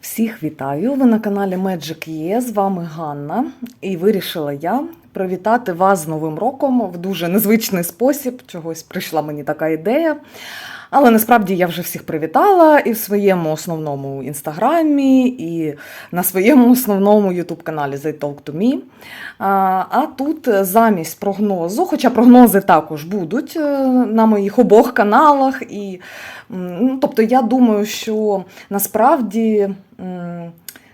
Всіх вітаю! Ви на каналі Magic Є. З вами Ганна. І вирішила я привітати вас з Новим роком в дуже незвичний спосіб. Чогось прийшла мені така ідея. Але насправді я вже всіх привітала і в своєму основному інстаграмі, і на своєму основному ютуб-каналі The Talk to Me. А, тут замість прогнозу, хоча прогнози також будуть е, на моїх обох каналах. І, ну, тобто я думаю, що насправді.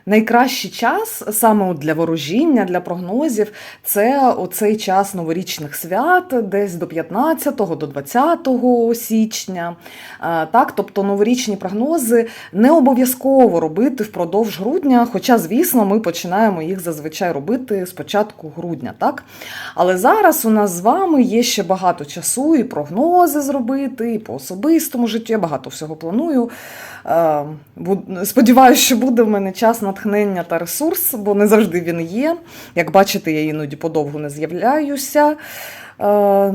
Найкращий час саме для ворожіння, для прогнозів, це оцей час новорічних свят, десь до 15 до 20 січня. Так, тобто новорічні прогнози не обов'язково робити впродовж грудня, хоча, звісно, ми починаємо їх зазвичай робити з початку грудня. Так? Але зараз у нас з вами є ще багато часу і прогнози зробити, і по особистому життю. Я багато всього планую. Е, Сподіваюся, що буде в мене час натхнення та ресурс, бо не завжди він є. Як бачите, я іноді подовго не з'являюся, Е,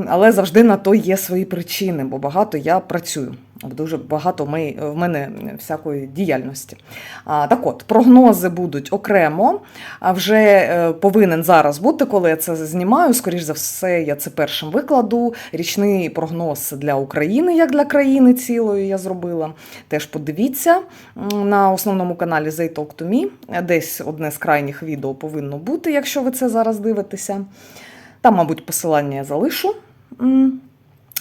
але завжди на то є свої причини, бо багато я працюю. Дуже багато в в мене всякої діяльності. А, Так от, прогнози будуть окремо. А вже е, повинен зараз бути, коли я це знімаю. Скоріш за все, я це першим викладу. Річний прогноз для України, як для країни цілої, я зробила. Теж подивіться на основному каналі They Talk to Me. Десь одне з крайніх відео повинно бути, якщо ви це зараз дивитеся. Там, мабуть, посилання я залишу.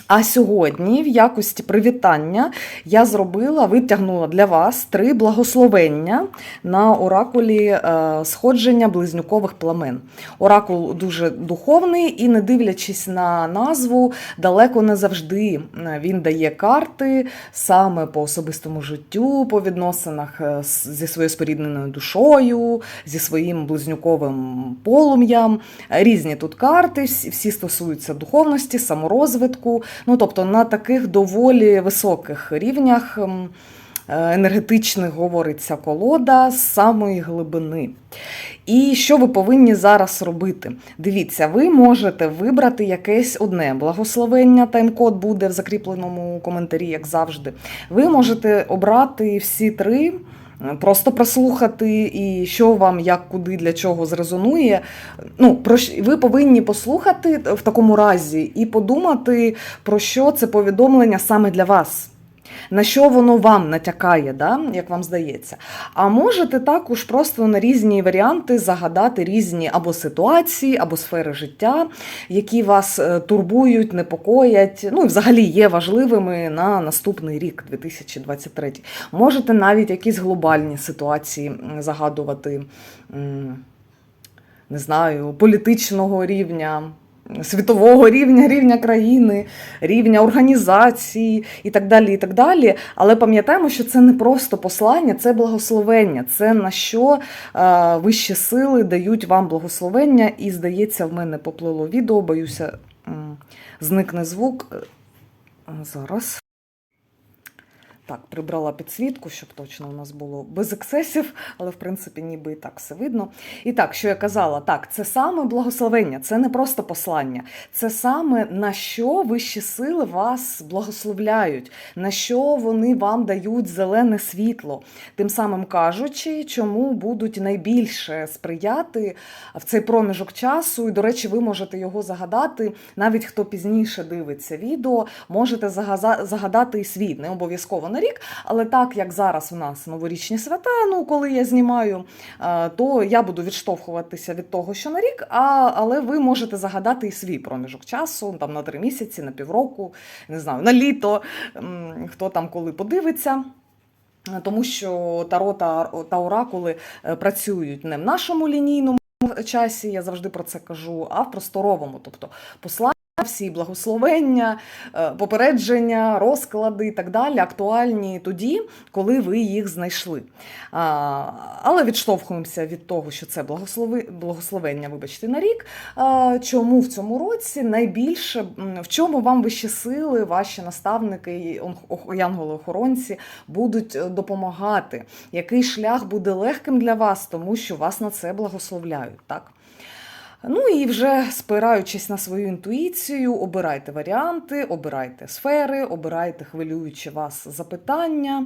А сьогодні, в якості привітання, я зробила, витягнула для вас три благословення на оракулі е, сходження близнюкових племен. Оракул дуже духовний і, не дивлячись на назву, далеко не завжди е, він дає карти саме по особистому життю, по відносинах е, зі своєю спорідненою душою, зі своїм близнюковим полум'ям. Різні тут карти, всі стосуються духовності, саморозвитку. Ну, тобто на таких доволі високих рівнях ем, е, енергетичних говориться колода з самої глибини. І що ви повинні зараз робити? Дивіться, ви можете вибрати якесь одне благословення, тайм-код буде в закріпленому коментарі, як завжди. Ви можете обрати всі три. Просто прослухати, і що вам, як, куди, для чого зрезонує. Ну, про ви повинні послухати в такому разі і подумати, про що це повідомлення саме для вас. На що воно вам натякає, да? як вам здається. А можете також просто на різні варіанти загадати різні або ситуації, або сфери життя, які вас е, турбують, непокоять, ну і взагалі є важливими на наступний рік, 2023. Можете навіть якісь глобальні ситуації загадувати, не знаю, політичного рівня. Світового рівня, рівня країни, рівня організації і так далі. і так далі. Але пам'ятаємо, що це не просто послання, це благословення, це на що е, вищі сили дають вам благословення. І здається, в мене поплило відео, боюся, зникне звук. Е, Зараз. Так, прибрала підсвітку, щоб точно у нас було без ексцесів, але в принципі ніби і так все видно. І так, що я казала, так, це саме благословення, це не просто послання, це саме на що вищі сили вас благословляють, на що вони вам дають зелене світло, тим самим кажучи, чому будуть найбільше сприяти в цей проміжок часу. І, до речі, ви можете його загадати, навіть хто пізніше дивиться відео, можете загадати і свій, не обов'язково на рік, але так як зараз у нас новорічні свята, ну коли я знімаю, е, то я буду відштовхуватися від того, що на рік, а, але ви можете загадати і свій проміжок часу, там на три місяці, на півроку, не знаю, на літо, хто там коли подивиться. Тому що таро та, та оракули е, працюють не в нашому лінійному часі, я завжди про це кажу, а в просторовому, тобто послання. Всі благословення, е, попередження, розклади і так далі актуальні тоді, коли ви їх знайшли. Але відштовхуємося від того, що це благословення, вибачте, на рік. Чому в цьому році найбільше, в чому вам вищі сили, ваші наставники, янголи-охоронці будуть е, допомагати? Який шлях буде легким для вас, тому що вас на це благословляють, так? Ну і вже спираючись на свою інтуїцію, обирайте варіанти, обирайте сфери, обирайте хвилюючі вас запитання.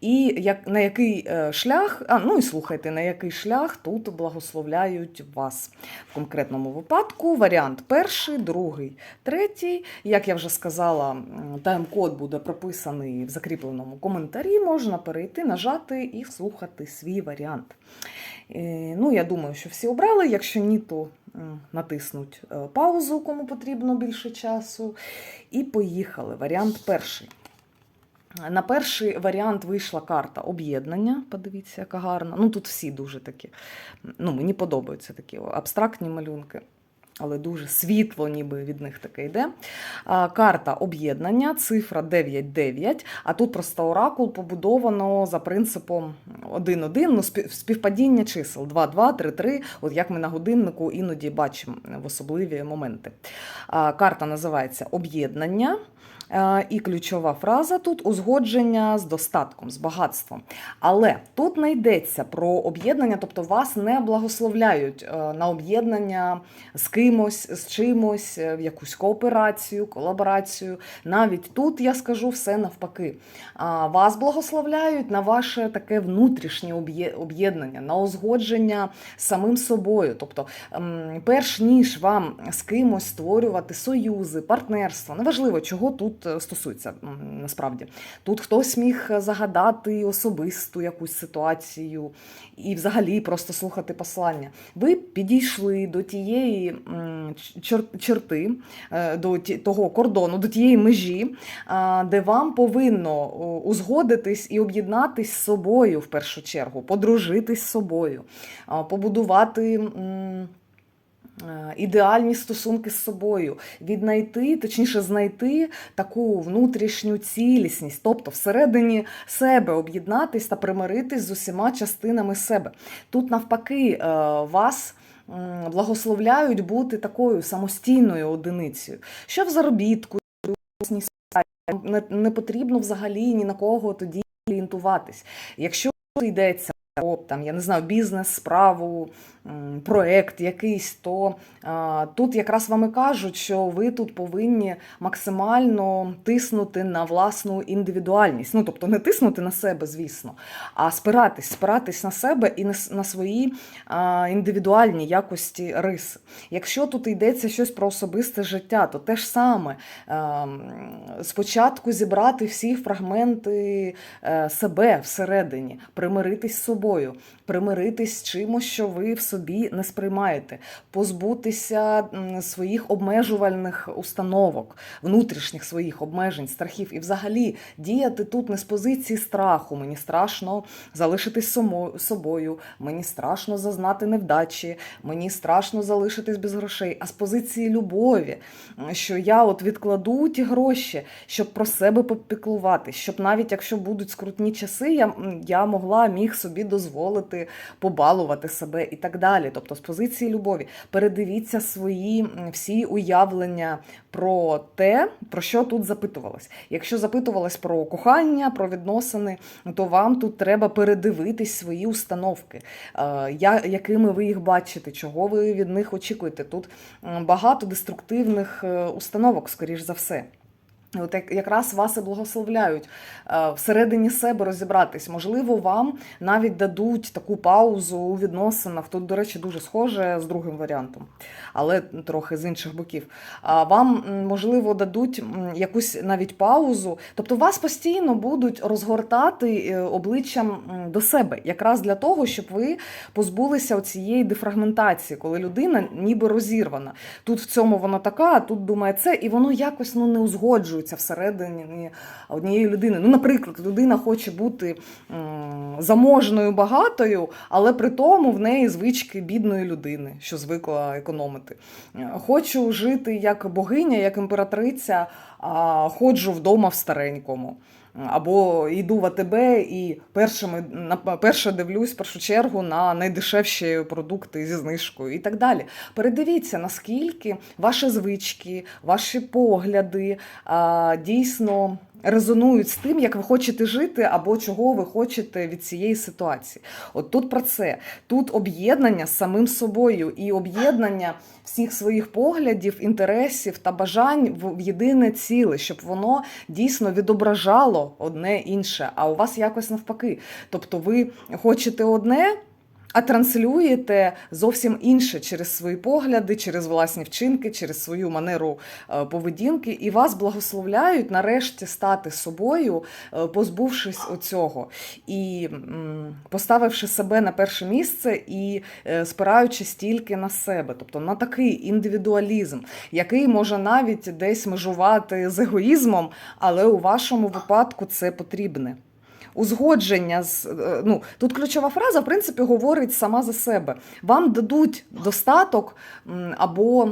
і як, на який е, шлях, а, ну і слухайте, на який шлях тут благословляють вас. В конкретному випадку варіант перший, другий, третій. Як я вже сказала, тайм-код буде прописаний в закріпленому коментарі. Можна перейти, нажати і слухати свій варіант. Ну, я думаю, що всі обрали. Якщо ні, то натиснуть е, паузу, кому потрібно більше часу. І поїхали. Варіант перший. На перший варіант вийшла карта об'єднання. Подивіться, яка гарна. Ну тут всі дуже такі. Ну, мені подобаються такі абстрактні малюнки, але дуже світло, ніби від них таке йде. Карта об'єднання, цифра 9-9, а тут просто оракул побудовано за принципом 1-1, ну, спів- співпадіння чисел 2-2, 3-3, от як ми на годиннику іноді бачимо в особливі моменти. Карта називається об'єднання. Е, І ключова фраза тут узгодження з достатком, з багатством. Але тут не йдеться про об'єднання, тобто вас не благословляють е, на об'єднання з кимось, з чимось, е, в якусь кооперацію, колаборацію. Навіть тут я скажу все навпаки. Вас благословляють на ваше таке внутрішнє об'єднання, на узгодження з самим собою. Тобто, перш ніж вам з кимось створювати союзи, партнерства, неважливо, чого тут е, стосується насправді. Тут хтось міг загадати особисту якусь ситуацію і взагалі просто слухати послання. Ви підійшли до тієї черти, е, до того кордону, до тієї межі, де вам повинно узгодитись і об'єднатись з собою в першу чергу, подружитись з собою, побудувати. Е, Ідеальні стосунки з собою, віднайти, точніше, знайти таку внутрішню цілісність, тобто всередині себе об'єднатись та примиритись з усіма частинами себе. Тут навпаки е, вас благословляють бути такою самостійною одиницею. Що в заробітку, не потрібно взагалі ні на кого тоді орієнтуватись. Якщо йдеться про там, я не знаю, бізнес, справу, проект якийсь, то а, тут якраз вам і кажуть, що ви тут повинні максимально тиснути на власну індивідуальність. Ну, тобто не тиснути на себе, звісно, а спиратись, спиратись на себе і на, свої а, індивідуальні якості риси. Якщо тут йдеться щось про особисте життя, то те ж саме ем, спочатку зібрати всі фрагменти е, себе всередині, примиритись з собою, примиритись з чимось, що ви в собі не сприймаєте, позбутися своїх обмежувальних установок, внутрішніх своїх обмежень, страхів, і взагалі діяти тут не з позиції страху. Мені страшно залишитись собою, мені страшно зазнати невдачі, мені страшно залишитись без грошей, а з позиції любові, що я от відкладу ті гроші, щоб про себе попіклувати, щоб навіть якщо будуть скрутні часи, я, я могла міг собі дозволити побалувати себе і так далі. Тобто з позиції любові передивіться свої всі уявлення про те, про що тут запитувалось. Якщо запитувалось про кохання, про відносини, то вам тут треба передивитись свої установки, е, якими ви їх бачите, чого ви від них очікуєте. Тут багато деструктивних е, установок, скоріш за все. От якраз вас і благословляють е, всередині себе розібратись. Можливо, вам навіть дадуть таку паузу у відносинах. Тут, до речі, дуже схоже з другим варіантом, але трохи з інших боків. Вам, можливо, дадуть якусь навіть паузу. Тобто вас постійно будуть розгортати е, обличчям до себе, якраз для того, щоб ви позбулися цієї дефрагментації, коли людина ніби розірвана. Тут в цьому вона така, а тут думає це, і воно якось ну, не узгоджується всередині однієї людини. Ну, наприклад, людина хоче бути заможною, багатою, але при тому в неї звички бідної людини, що звикла економити. Хочу жити як богиня, як імператриця, а ходжу вдома в старенькому. Або йду в АТБ і першими перше дивлюсь в першу чергу на найдешевші продукти зі знижкою і так далі. Передивіться, наскільки ваші звички, ваші погляди дійсно резонують з тим, як ви хочете жити, або чого ви хочете від цієї ситуації. От тут про це. Тут об'єднання з самим собою і об'єднання всіх своїх поглядів, інтересів та бажань в єдине ціле, щоб воно дійсно відображало одне інше, а у вас якось навпаки. Тобто ви хочете одне. А транслюєте зовсім інше через свої погляди, через власні вчинки, через свою манеру е, поведінки, і вас благословляють нарешті стати собою, е, позбувшись оцього, і поставивши себе на перше місце і е, спираючись тільки на себе, тобто на такий індивідуалізм, який може навіть десь межувати з егоїзмом, але у вашому випадку це потрібне. Узгодження з е, ну тут ключова фраза, в принципі, говорить сама за себе. Вам дадуть достаток або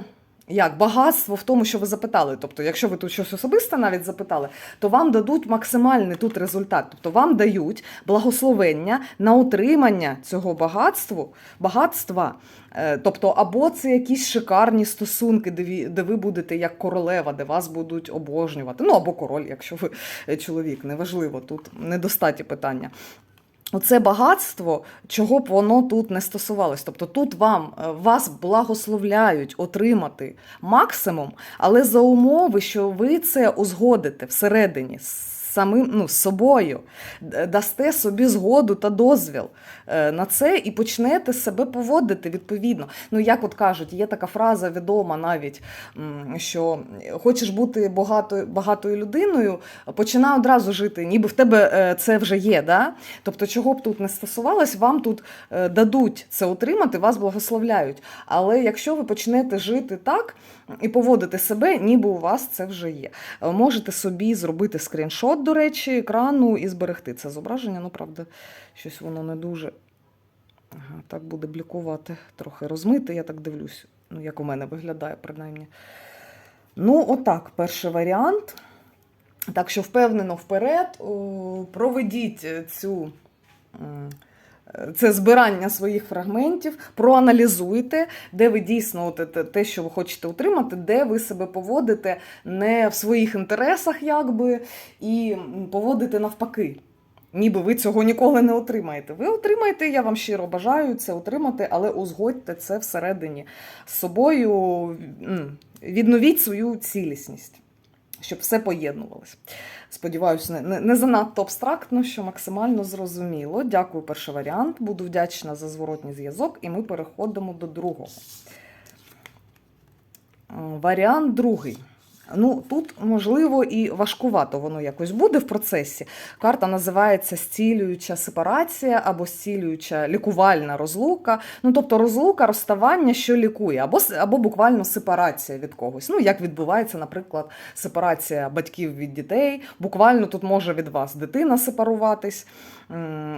як багатство в тому, що ви запитали. Тобто, якщо ви тут щось особисте навіть запитали, то вам дадуть максимальний тут результат. Тобто вам дають благословення на утримання цього багатству, багатства. Е, Тобто, або це якісь шикарні стосунки, де ви, де ви будете як королева, де вас будуть обожнювати. Ну або король, якщо ви е, чоловік, неважливо, тут недостаті питання. Оце багатство, чого б воно тут не стосувалось. Тобто тут вам е, вас благословляють отримати максимум, але за умови, що ви це узгодите всередині з самим ну, собою, дасте собі згоду та дозвіл е, на це і почнете себе поводити відповідно. Ну, як от кажуть, є така фраза відома навіть, що хочеш бути багатою, багатою людиною, починай одразу жити, ніби в тебе е, це вже є. Да? Тобто, чого б тут не стосувалось, вам тут е, дадуть це отримати, вас благословляють. Але якщо ви почнете жити так і поводити себе, ніби у вас це вже є. Е, Можете собі зробити скріншот, до речі, екрану і зберегти це зображення. Ну, правда, щось воно не дуже. Ага, так буде блікувати, трохи розмити, я так дивлюсь, ну, як у мене виглядає, принаймні. Ну, отак, перший варіант. Так що впевнено вперед, проведіть цю. Це збирання своїх фрагментів, проаналізуйте, де ви дійсно от те, що ви хочете отримати, де ви себе поводите не в своїх інтересах, якби, і поводите навпаки. Ніби ви цього ніколи не отримаєте. Ви отримаєте, я вам щиро бажаю це отримати, але узгодьте це всередині з собою, відновіть свою цілісність, щоб все поєднувалось. Сподіваюся, не, не, не занадто абстрактно, що максимально зрозуміло. Дякую, перший варіант. Буду вдячна за зворотній зв'язок, і ми переходимо до другого. Е, Варіант другий. Ну, тут, можливо, і важкувато воно якось буде в процесі. Карта називається зцілююча сепарація або зцілююча лікувальна розлука. Ну, тобто розлука, розставання, що лікує, або, або буквально сепарація від когось. Ну, як відбувається, наприклад, сепарація батьків від дітей. Буквально тут може від вас дитина сепаруватись,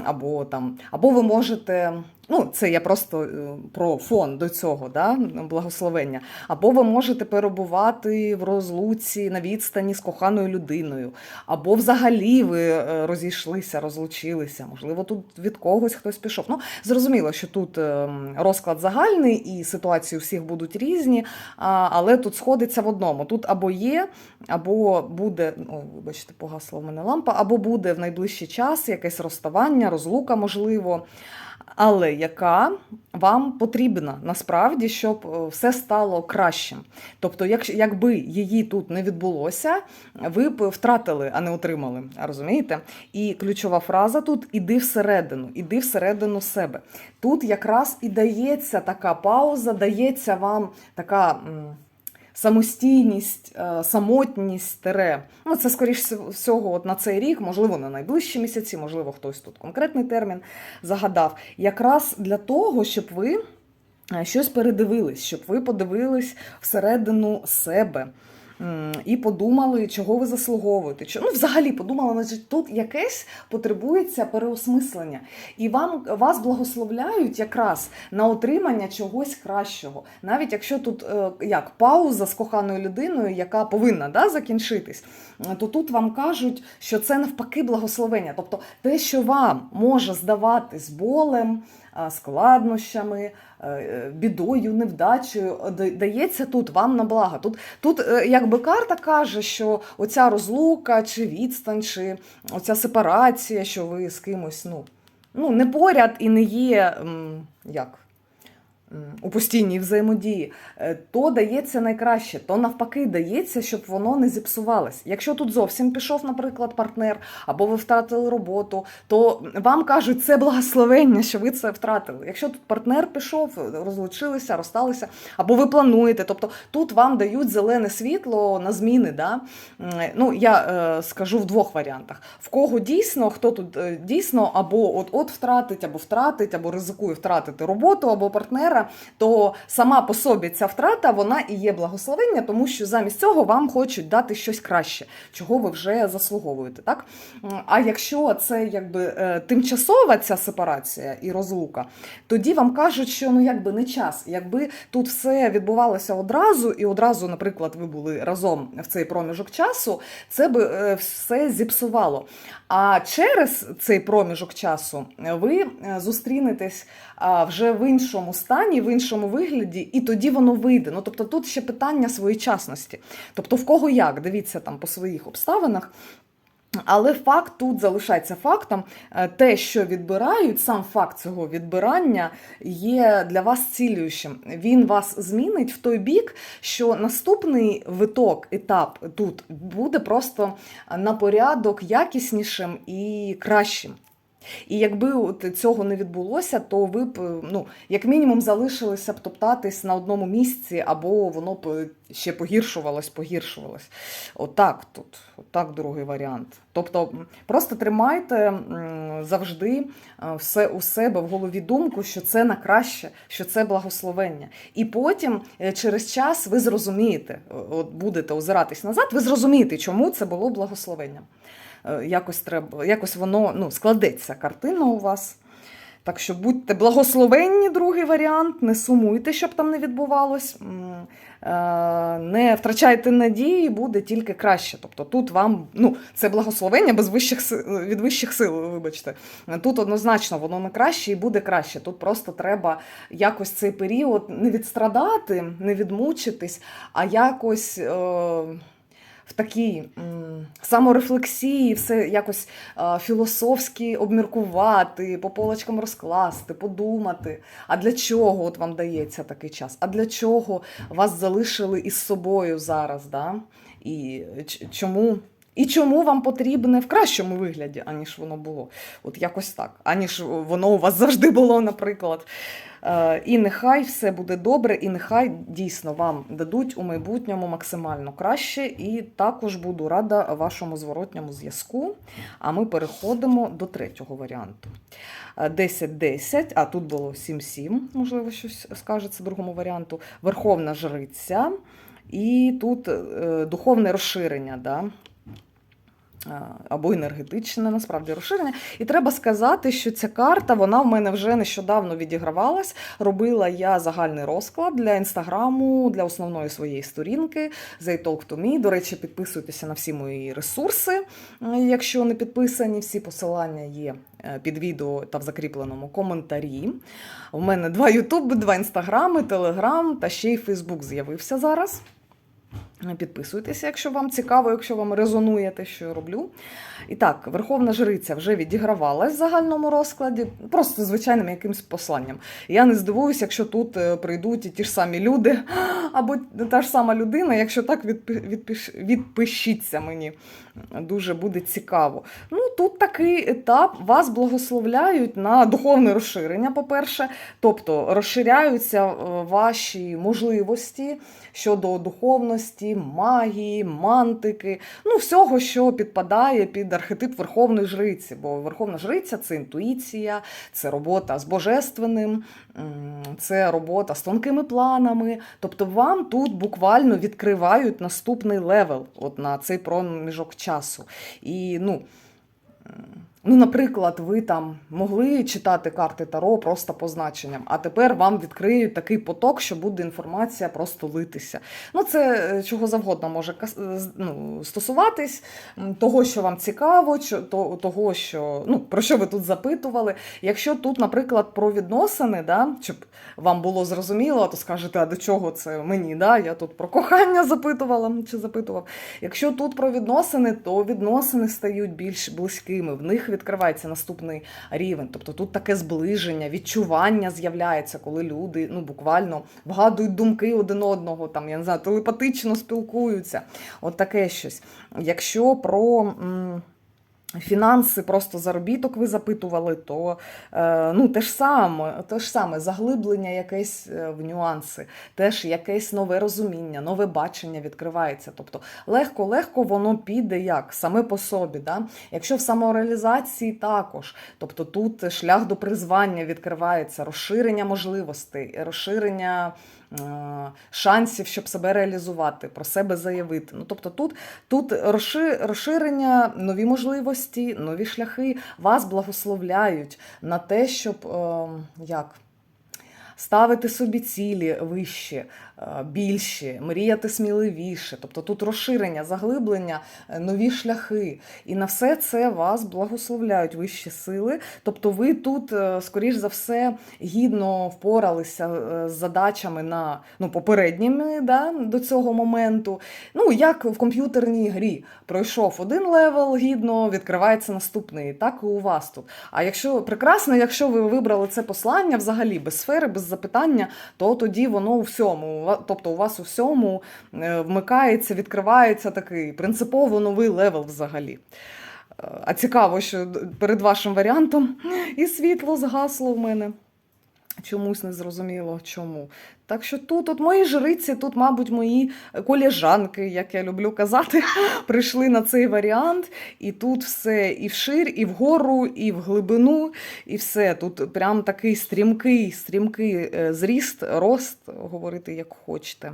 або там, або ви можете. Ну, це я просто е, про фон до цього, да, благословення. Або ви можете перебувати в розлуці на відстані з коханою людиною, або взагалі ви е, розійшлися, розлучилися. Можливо, тут від когось хтось пішов. Ну, зрозуміло, що тут ем, розклад загальний і ситуації у всіх будуть різні, але тут сходиться в одному. Тут або є, або буде, ой, вибачте, погасла в мене лампа, або буде в найближчий час якесь розставання, розлука, можливо але яка вам потрібна насправді, щоб е, все стало кращим. Тобто, якщо якби її тут не відбулося, ви б втратили, а не отримали. Розумієте? І ключова фраза тут іди всередину, іди всередину себе. Тут якраз і дається така пауза, дається вам така. Самостійність, е, самотність, тере. Ну, це, скоріш всього, от на цей рік, можливо, на найближчі місяці, можливо, хтось тут конкретний термін загадав. Якраз для того, щоб ви е, щось передивились, щоб ви подивились всередину себе. І подумали, чого ви заслуговуєте. Ну, взагалі подумали, значить, тут якесь потребується переосмислення. І вам вас благословляють якраз на отримання чогось кращого. Навіть якщо тут е, як пауза з коханою людиною, яка повинна да, закінчитись, то тут вам кажуть, що це навпаки благословення. Тобто те, що вам може здаватись болем, складнощами, е, е, бідою, невдачею дається тут вам на благо. Тут, тут е, якби карта каже, що оця розлука, чи відстань, чи оця сепарація, що ви з кимось ну, ну, не поряд і не є як. У постійній взаємодії, е, то дається найкраще, то навпаки дається, щоб воно не зіпсувалось. Якщо тут зовсім пішов, наприклад, партнер, або ви втратили роботу, то вам кажуть, це благословення, що ви це втратили. Якщо тут партнер пішов, розлучилися, розсталися, або ви плануєте, тобто тут вам дають зелене світло на зміни. Да? Ну, я е, скажу в двох варіантах: в кого дійсно, хто тут е, дійсно або от-от втратить, або втратить, або ризикує втратити роботу, або партнера, то сама по собі ця втрата вона і є благословення, тому що замість цього вам хочуть дати щось краще, чого ви вже заслуговуєте. Так? А якщо це якби е, тимчасова ця сепарація і розлука, тоді вам кажуть, що ну якби не час. Якби тут все відбувалося одразу, і одразу, наприклад, ви були разом в цей проміжок часу, це би е, все зіпсувало. А через цей проміжок часу ви е, зустрінетесь вже в іншому стані, в іншому вигляді, і тоді воно вийде. Ну тобто тут ще питання своєчасності. Тобто, в кого як, дивіться там по своїх обставинах. Але факт тут залишається фактом. Е, Те, що відбирають, сам факт цього відбирання є для вас цілюючим. Він вас змінить в той бік, що наступний виток, етап тут буде просто на порядок якіснішим і кращим. І якби от цього не відбулося, то ви б, ну, як мінімум, залишилися б топтатись на одному місці, або воно б ще погіршувалось, погіршувалось. Отак тут, отак другий варіант. Тобто просто тримайте завжди е, все у себе в голові думку, що це на краще, що це благословення. І потім е, через час ви зрозумієте, от будете озиратись назад, ви зрозумієте, чому це було благословенням. Е, Якось треба, якось воно ну, складеться картина у вас. Так що будьте благословенні, другий варіант, не сумуйте, щоб там не відбувалось. Е, Не втрачайте надії, буде тільки краще. Тобто тут вам ну, це благословення без вищих від вищих сил, вибачте. Тут однозначно воно не краще і буде краще. Тут просто треба якось цей період не відстрадати, не відмучитись, а якось. Е, в такій саморефлексії, все якось е, філософськи обміркувати, по полочкам розкласти, подумати. А для чого от вам дається такий час? А для чого вас залишили із собою зараз? Да? І чому? І чому вам потрібне в кращому вигляді, аніж воно було? От якось так. Аніж воно у вас завжди було, наприклад. Е, І нехай все буде добре, і нехай дійсно вам дадуть у майбутньому максимально краще. І також буду рада вашому зворотньому зв'язку. А ми переходимо до третього варіанту. Е, 10-10, а тут було 7-7, можливо, щось скажеться другому варіанту. Верховна жриця. І тут е, духовне розширення. Да? Е, Або енергетичне, насправді розширення. І треба сказати, що ця карта вона в мене вже нещодавно відігравалась. Робила я загальний розклад для інстаграму, для основної своєї сторінки They Talk to Me. До речі, підписуйтеся на всі мої ресурси, якщо не підписані. Всі посилання є е, під відео та в закріпленому коментарі. У мене два Ютуби, два інстаграми, Телеграм та ще й Фейсбук з'явився зараз. Підписуйтеся, якщо вам цікаво, якщо вам резонує те, що я роблю. І так, Верховна Жриця вже відігравалась в загальному розкладі, просто звичайним якимось посланням. Я не здивуюся, якщо тут е, прийдуть і ті ж самі люди, або та ж сама людина. Якщо так, відпи- відпиш- відпишіться мені. Дуже буде цікаво. Ну, тут такий етап. Вас благословляють на духовне розширення, по-перше, тобто розширяються е, ваші можливості щодо духовності, магії, мантики, ну всього, що підпадає під архетип Верховної Жриці. Бо Верховна Жриця це інтуїція, це робота з божественним, це робота з тонкими планами. Тобто вам тут буквально відкривають наступний левел от на цей проміжок часу. І ну. Ну, наприклад, ви там могли читати карти Таро просто по значенням, а тепер вам відкриють такий поток, що буде інформація просто литися. Ну, це е, чого завгодно може е, ну, стосуватись, того, що вам цікаво, того, що, ну, про що ви тут запитували. Якщо тут, наприклад, про відносини, да, щоб вам було зрозуміло, то скажете, а до чого це мені? Да? Я тут про кохання запитувала чи запитував. Якщо тут про відносини, то відносини стають більш близькими, в них відкривається наступний рівень. Тобто тут таке зближення, відчування з'являється, коли люди ну, буквально вгадують думки один одного, там, я не знаю, телепатично спілкуються. От таке щось. Якщо про. Фінанси, просто заробіток ви запитували, то е, ну, те ж саме, те ж саме заглиблення якесь е, в нюанси, теж якесь нове розуміння, нове бачення відкривається. Тобто легко-легко воно піде як саме по собі. Да? Якщо в самореалізації також, тобто тут шлях до призвання відкривається, розширення можливостей, розширення. Е, Шансів, щоб себе реалізувати, про себе заявити. Ну тобто, тут, тут розширення, нові можливості, нові шляхи. Вас благословляють на те, щоб е, як? Ставити собі цілі вищі, е, більші, мріяти сміливіше. Тобто тут розширення, заглиблення, е, нові шляхи. І на все це вас благословляють вищі сили. Тобто, ви тут, е, скоріш за все, гідно впоралися е, з задачами на ну, попередніми да, до цього моменту. Ну, як в комп'ютерній грі пройшов один левел гідно, відкривається наступний. Так і у вас тут. А якщо прекрасно, якщо ви вибрали це послання взагалі без сфери, без запитання, то тоді воно у всьому. Тобто у вас у всьому е, вмикається, відкривається такий принципово новий левел взагалі. Е, А цікаво, що перед вашим варіантом і світло згасло в мене. Чомусь не зрозуміло чому. Так що тут, от мої жриці, тут, мабуть, мої коліжанки, як я люблю казати, прийшли на цей варіант. І тут все і вшир, і вгору, і в глибину, і все. Тут прям такий стрімкий, стрімкий е, зріст, рост, говорити як хочете.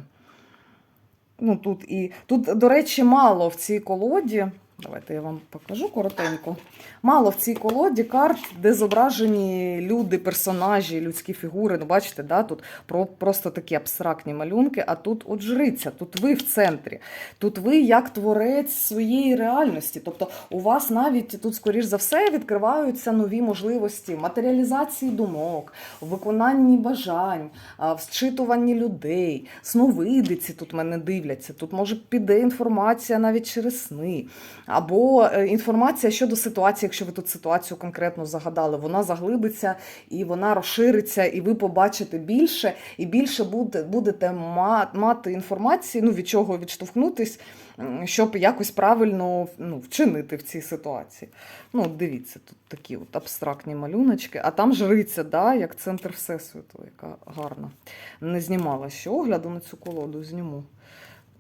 Ну, тут, і, тут, до речі, мало в цій колоді. Давайте я вам покажу коротенько. Мало в цій колоді карт, де зображені люди, персонажі, людські фігури. Ну, бачите, да, тут про, просто такі абстрактні малюнки, а тут от жриця, тут ви в центрі. Тут ви як творець своєї реальності. Тобто у вас навіть тут, скоріш за все, відкриваються нові можливості матеріалізації думок, виконанні бажань, а, в зчитуванні людей, сновидиці тут мене дивляться. Тут може піде інформація навіть через сни. Або е, інформація щодо ситуації, якщо ви тут ситуацію конкретно загадали, вона заглибиться і вона розшириться, і ви побачите більше, і більше будете мати інформації, ну від чого відштовхнутись, щоб якось правильно ну, вчинити в цій ситуації. Ну, дивіться, тут такі от абстрактні малюночки, а там жриця, да, як центр Всесвіту, яка гарна. Не знімала ще огляду на цю колоду, зніму.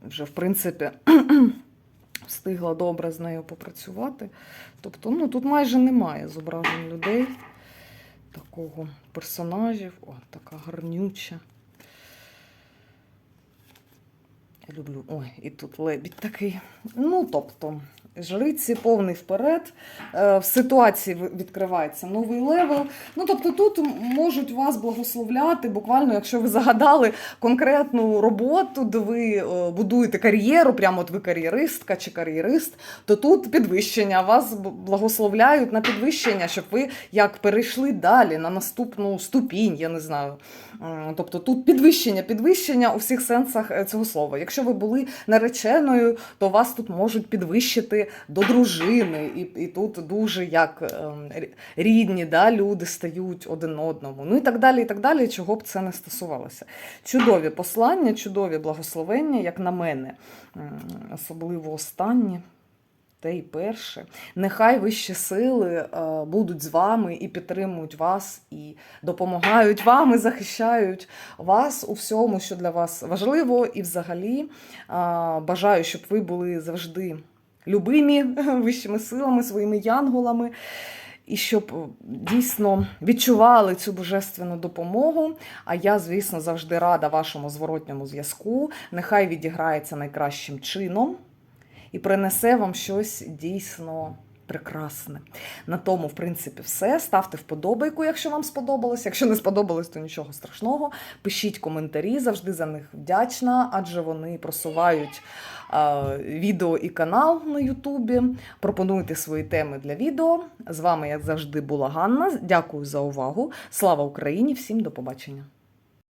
Вже, в принципі, встигла добре з нею попрацювати. Тобто, ну, тут майже немає зображень людей, такого персонажів. О, така гарнюча. Люблю. Ой, і тут лебідь такий. Ну, тобто, жриці повний вперед. Е, В ситуації відкривається новий левел. Ну, тобто, тут можуть вас благословляти, буквально, якщо ви загадали конкретну роботу, де ви е, будуєте кар'єру, прямо от ви кар'єристка чи кар'єрист, то тут підвищення. Вас благословляють на підвищення, щоб ви як перейшли далі на наступну ступінь, я не знаю. Тобто тут підвищення, підвищення у всіх сенсах е, цього слова. Якщо ви були нареченою, то вас тут можуть підвищити до дружини, і, і тут дуже як ем, рідні да, люди стають один одному. Ну і так далі, і так далі, чого б це не стосувалося. Чудові послання, чудові благословення, як на мене, особливо останні. Те й перше. Нехай вищі сили е, будуть з вами і підтримують вас, і допомагають вам, і захищають вас у всьому, що для вас важливо. І взагалі е, бажаю, щоб ви були завжди любимі вищими силами, своїми янголами. І щоб е, дійсно відчували цю божественну допомогу. А я, звісно, завжди рада вашому зворотньому зв'язку. Нехай відіграється найкращим чином і принесе вам щось дійсно прекрасне. На тому, в принципі, все. Ставте вподобайку, якщо вам сподобалось. Якщо не сподобалось, то нічого страшного. Пишіть коментарі, завжди за них вдячна, адже вони просувають е, відео і канал на Ютубі. Пропонуйте свої теми для відео. З вами, як завжди, була Ганна. Дякую за увагу. Слава Україні! Всім до побачення!